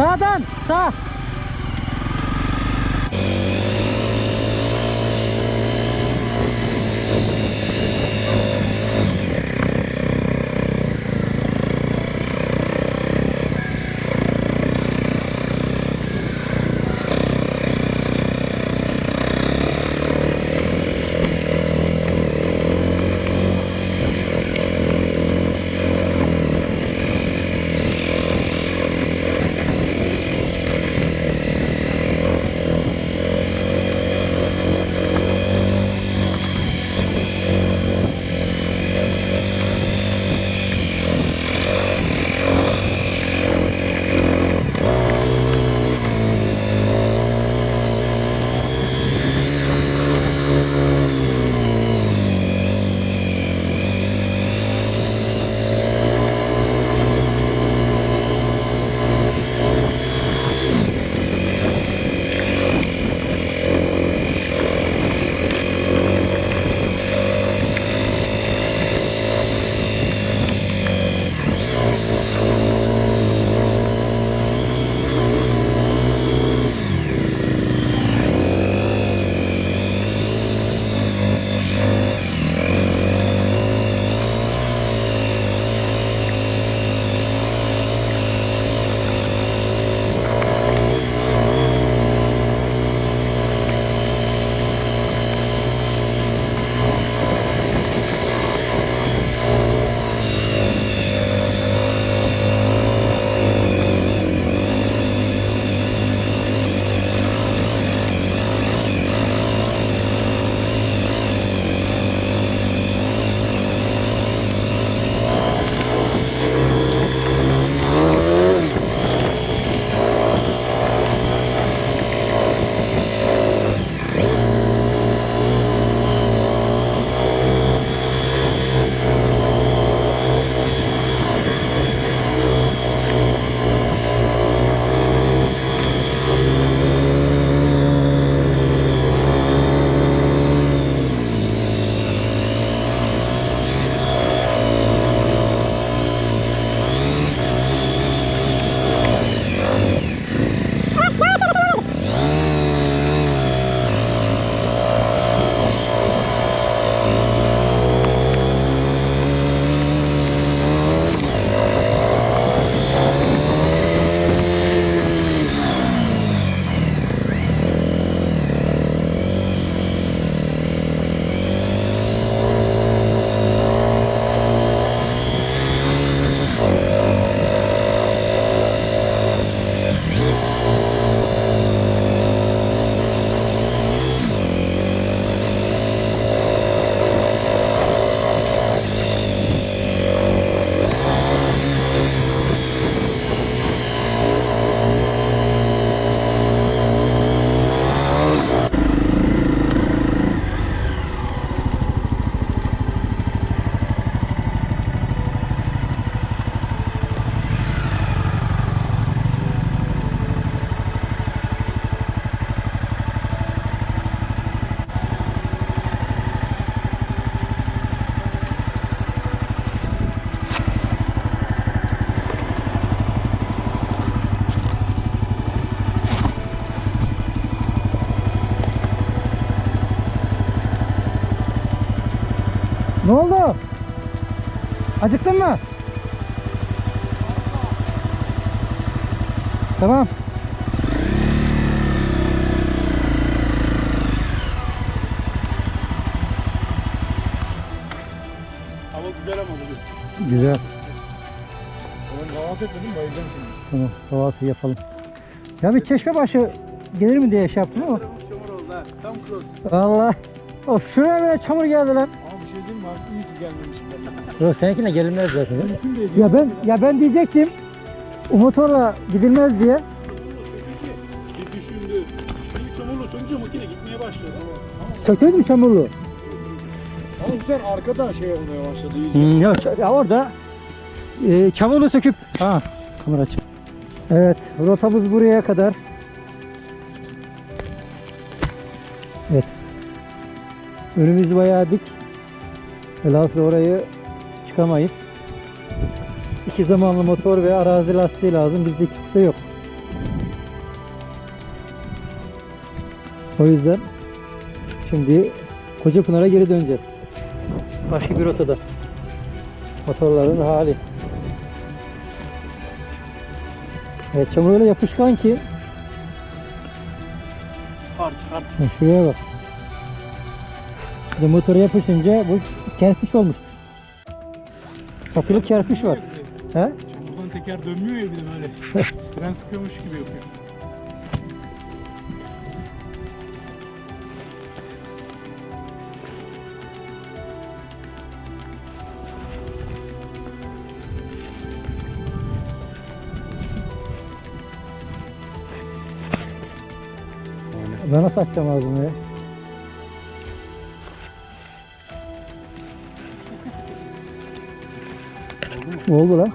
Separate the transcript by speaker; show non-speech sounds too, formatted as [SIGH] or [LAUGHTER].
Speaker 1: Saan? Saan? Acıktın mı? Tamam.
Speaker 2: Hava güzel ama bugün.
Speaker 1: Güzel.
Speaker 2: Ben kahvaltı etmedim bayılacağım şimdi.
Speaker 1: Tamam. Kahvaltı yapalım. Ya bir çeşme başı gelir mi diye şey yaptım ama.
Speaker 2: Tam cross.
Speaker 1: Vallahi. Of şuraya bile çamur geldi lan.
Speaker 2: Ama bir şey diyeyim mi abi? İyi ki gelmemişim.
Speaker 1: Yok seninkine gelinmez zaten. Ya ben ya ben diyecektim. O motorla gidilmez diye.
Speaker 2: Bir düşündü. Şimdi çamurlu sökünce makine gitmeye başladı.
Speaker 1: Söküyor mu çamurlu?
Speaker 2: Ama güzel arkada şey olmaya başladı.
Speaker 1: Hmm, yok ç- ya orada e, çamurlu söküp ha kamera açık. Evet rotamız buraya kadar. Evet. Önümüz bayağı dik. Velhasıl orayı çıkamayız. İki zamanlı motor ve arazi lastiği lazım. Bizde ikisi de yok. O yüzden şimdi Kocapınar'a geri döneceğiz. Başka bir rotada. Motorların hali. Evet çamur öyle yapışkan ki
Speaker 2: Çıkar çıkar.
Speaker 1: Şuraya bak. De motora yapışınca bu kerpiç olmuş. Satılık kerpiç var. He?
Speaker 2: Çamurdan teker dönmüyor ya bir de böyle. [LAUGHS] Fren sıkıyormuş gibi yapıyor.
Speaker 1: Ben nasıl açacağım ağzımı ya? Oldu lan.